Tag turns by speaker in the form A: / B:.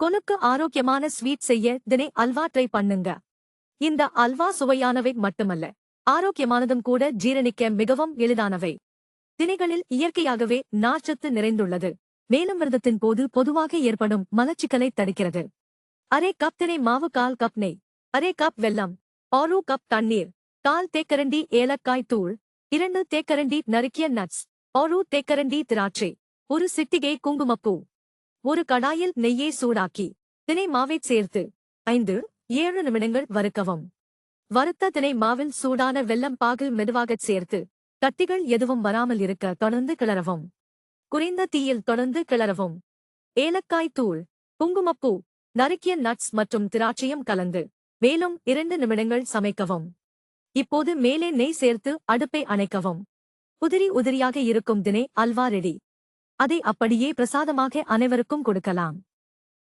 A: கொனுக்கு ஆரோக்கியமான ஸ்வீட் செய்ய தினை அல்வா ட்ரை பண்ணுங்க. இந்த அல்வா சுவையானவை மட்டுமல்ல ஆரோக்கியமானதும் கூட ஜீரணிக்க மிகவும் எளிதானவை. தினைகளில் இயற்கையாகவே நார்ச்சத்து நிறைந்துள்ளது. மேலும் விரதத்தின் போது பொதுவாக ஏற்படும் மலச்சிக்கலை தடுக்கிறது. அரை கப் தினை மாவு கால் கப் நெய் அரை கப் வெல்லம் ஆறு கப் தண்ணீர் கால் தேக்கரண்டி ஏலக்காய் தூள் இரண்டு தேக்கரண்டி நறுக்கிய நட்ஸ் ஆறு தேக்கரண்டி திராட்சை ஒரு சிட்டிகை குங்குமப்பூ. ஒரு கடாயில் நெய்யை சூடாக்கி தினை மாவைச் சேர்த்து ஐந்து ஏழு நிமிடங்கள் வறுக்கவும். வறுத்த தினை மாவில் சூடான வெல்லம் பாகில் மெதுவாகச் சேர்த்து கட்டிகள் எதுவும் வராமல் இருக்க தொடர்ந்து கிளறவும். குறைந்த தீயில் தொடர்ந்து கிளறவும். ஏலக்காய் தூள் குங்குமப்பூ நறுக்கிய நட்ஸ் மற்றும் திராட்சையும் கலந்து மேலும் இரண்டு நிமிடங்கள் சமைக்கவும். இப்போது மேலே நெய் சேர்த்து அடுப்பை அணைக்கவும். உதிரி உதிரியாக இருக்கும் தினை அல்வா ரெடி. அதை அப்படியே பிரசாதமாக அனைவருக்கும் கொடுக்கலாம்.